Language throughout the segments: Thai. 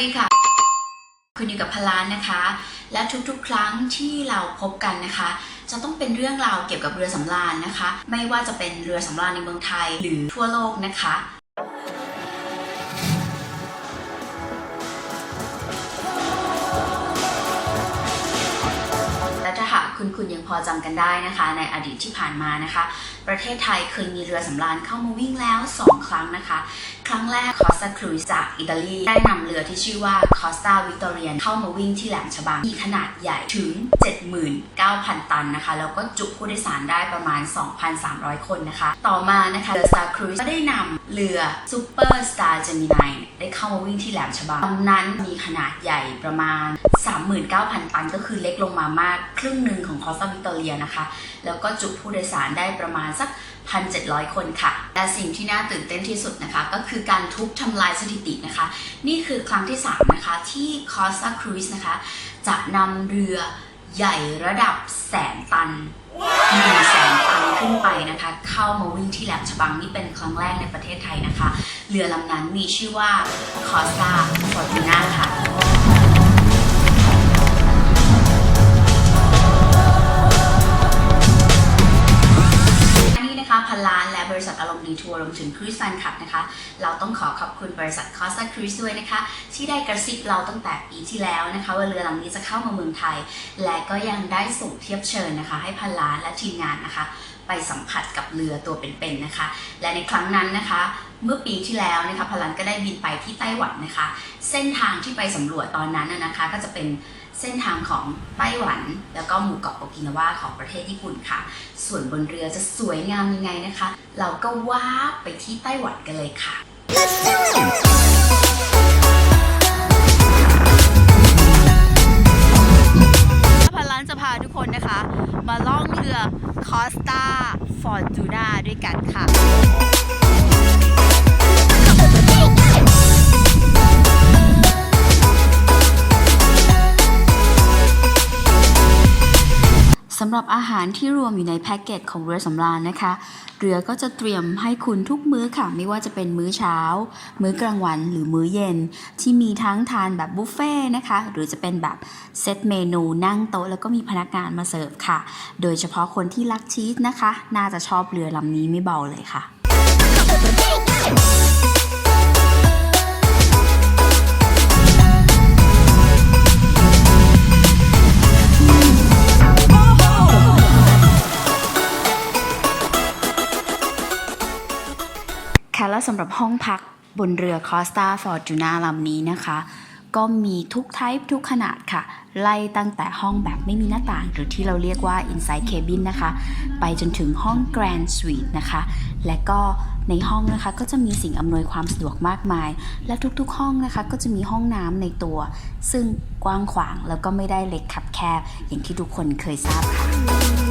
ดีค่ะ คุณอยู่กับพลานนะคะ และทุกๆ ครั้งที่เราพบกันนะคะ จะต้องเป็นเรื่องราวเกี่ยวกับเรือสำราญนะคะ ไม่ว่าจะเป็นเรือสำราญในเมืองไทยหรือทั่วโลกนะคะและถ้าหากคุณคุณยังพอจำกันได้นะคะ ในอดีตที่ผ่านมานะคะ ประเทศไทยเคยมีเรือสำราญเข้ามาวิ่งแล้ว 2 ครั้งนะคะ ครั้งแรกคอสตาครูซจากอิตาลี ได้นำเรือที่ชื่อว่าคอสตาวิกตอเรียนเข้ามาวิ่งที่แหลมฉบัง มีขนาดใหญ่ถึง 79,000 ตันนะคะ แล้วก็จุผู้โดยสารได้ประมาณ 2,300 คนนะคะ ต่อมานะคะเรือ Star Cruise ก็ได้นำเรือ Super Star Gemini ได้เข้ามาวิ่งที่แหลมฉบังลำนั้นมีขนาดใหญ่ประมาณ 39,000 ตัน ก็คือเล็กลงมามากครึ่งหนึ่งของคอสตาวิกตอเรียนะคะ แล้วก็จุผู้โดยสารได้ประมาณสัก 1,700 คนค่ะ และสิ่งที่น่าตื่นเต้นที่สุดนะคะก็คือการทุบทำลายสถิตินะคะ นี่คือครั้งที่ 3 นะคะ ที่ Costa Cruise นะคะ จะนำเรือใหญ่ระดับแสนตันหนึ่งแสนตันขึ้นไปนะคะ เข้ามาวิ่งที่แหลมฉบังนี่เป็นครั้งแรกในประเทศไทยนะคะ เรือลำนั้นมีชื่อว่า Costa Fortuna ค่ะ นี้นะคะพันล้านและบริษัทอารมณ์ดีทัวร์รวมถึงครูซแฟนคลับนะคะ เราต้องขอขอบคุณบริษัทคอสตาครูซด้วยนะคะ ที่ได้กระซิบเราตั้งแต่ปีที่แล้วนะคะว่าเรือลำนี้จะเข้ามาเมืองไทย และก็ยังได้ส่งเทียบเชิญนะคะ ให้พันล้านและทีมงานนะคะ ไปสัมผัสกับเรือตัวเป็นๆนะคะ และในครั้งนั้นนะคะเมื่อปีที่แล้วนะคะพลันก็ได้บินไปที่ไต้หวันนะคะ เส้นทางที่ไปสำรวจตอนนั้นนะคะ ก็จะเป็น เส้นทางของไต้หวัน แล้วก็หมู่เกาะโอกินาวาของประเทศญี่ปุ่นค่ะ ส่วนบนเรือจะสวยงามยังไงนะคะ เราก็ว้าไปที่ไต้หวันกันเลยค่ะำหรับอาหารที่รวมอยู่ในแพ็กเกจของเรือสำราญนะคะ เรือก็จะเตรียมให้คุณทุกมื้อค่ะ ไม่ว่าจะเป็นมื้อเช้า มื้อกลางวันหรือมื้อเย็น ที่มีทั้งทานแบบบุฟเฟ่ต์นะคะ หรือจะเป็นแบบเซตเมนูนั่งโต๊ะแล้วก็มีพนักงานมาเสิร์ฟค่ะ โดยเฉพาะคนที่รักชีสนะคะ น่าจะชอบเรือลำนี้ไม่เบาเลยค่ะ ค่ะและสำหรับห้องพักบนเรือคอสตาฟอร์จูนาลำนี้นะคะ ก็มีทุกไทป์ทุกขนาดค่ะ ไล่ตั้งแต่ห้องแบบไม่มีหน้าต่าง หรือที่เราเรียกว่า inside cabin นะคะ ไปจนถึงห้อง grand suite นะคะ และก็ในห้องนะคะก็จะมีสิ่งอำนวยความสะดวกมากมาย และทุกๆห้องนะคะก็จะมีห้องน้ำในตัว ซึ่งกว้างขวางแล้วก็ไม่ได้เล็กคับแคบ อย่างที่ทุกคนเคยทราบค่ะ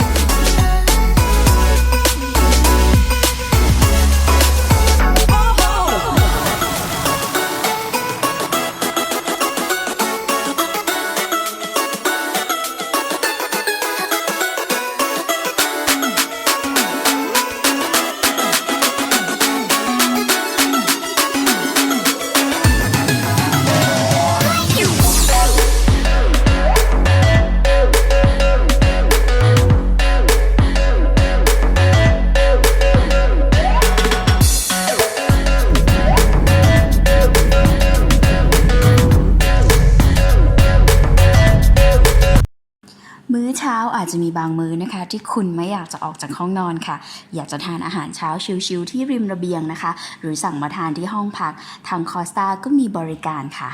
อาจจะมีบางมื้อนะคะ ที่คุณไม่อยากจะออกจากห้องนอนค่ะ อยากจะทานอาหารเช้าชิลๆที่ริมระเบียงนะคะ หรือสั่งมาทานที่ห้องพัก ทางคอสตาก็มีบริการค่ะ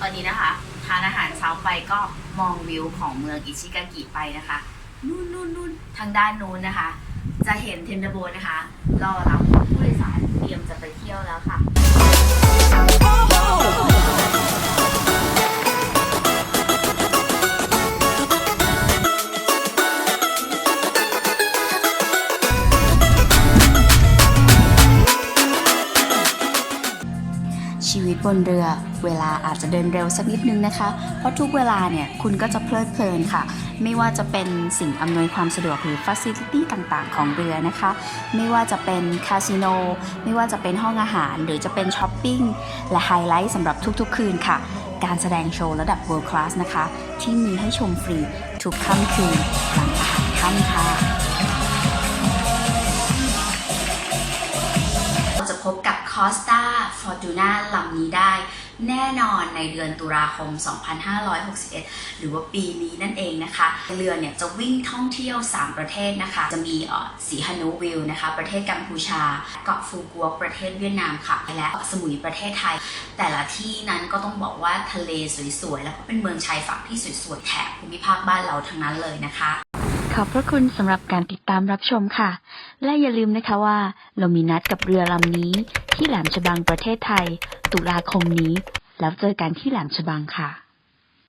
ตอนนี้นะคะทานอาหารเช้าไปก็มองวิวของเมืองอิชิกากิไปนะคะนู่นนู่นนู่นทางด้านนู้นนะคะ จะเห็นเทนเดอร์โบนะคะรอรับผู้โดยสารเตรียมจะไป ตบนเรือ เวลาอาจจะเดินเร็วสักนิดนึงนะคะ เพราะทุกเวลาเนี่ยคุณก็จะเพลิดเพลินค่ะ ไม่ว่าจะเป็นสิ่งอำนวยความสะดวกหรือ Facility ต่างๆ ของเรือนะคะ ไม่ว่าจะเป็นคาสิโน ไม่ว่าจะเป็นห้องอาหาร หรือจะเป็นช้อปปิ้ง และไฮไลท์สำหรับทุกๆ คืนค่ะ การแสดงโชว์ระดับ World Class นะคะ ที่มีให้ชมฟรีทุกค่ำคืนหลังอาหารค่ำค่ะ พบกับคอสตาฟอร์ตูนาลำนี้ได้แน่นอนในเดือนตุลาคม 2561 หรือว่าปีนี้นั่นเองนะคะ เรือเนี่ยจะวิ่งท่องเที่ยว 3 ประเทศนะคะ จะมีอ่อสีฮานุวิลนะคะ ประเทศกัมพูชา เกาะฟูกัวประเทศเวียดนามค่ะ และเกาะสมุยประเทศไทย แต่ละที่นั้นก็ต้องบอกว่าทะเลสวยๆ แล้วก็เป็นเมืองชายฝั่งที่สวยๆ แถบภูมิภาคบ้านเราทั้งนั้นเลยนะคะ ขอบพระคุณสำหรับการติดตามรับชมค่ะ และอย่าลืมนะคะว่า เรามีนัดกับเรือลำนี้ ที่แหลมฉบังประเทศไทย ตุลาคมนี้ แล้วเจอกันที่แหลมฉบังค่ะ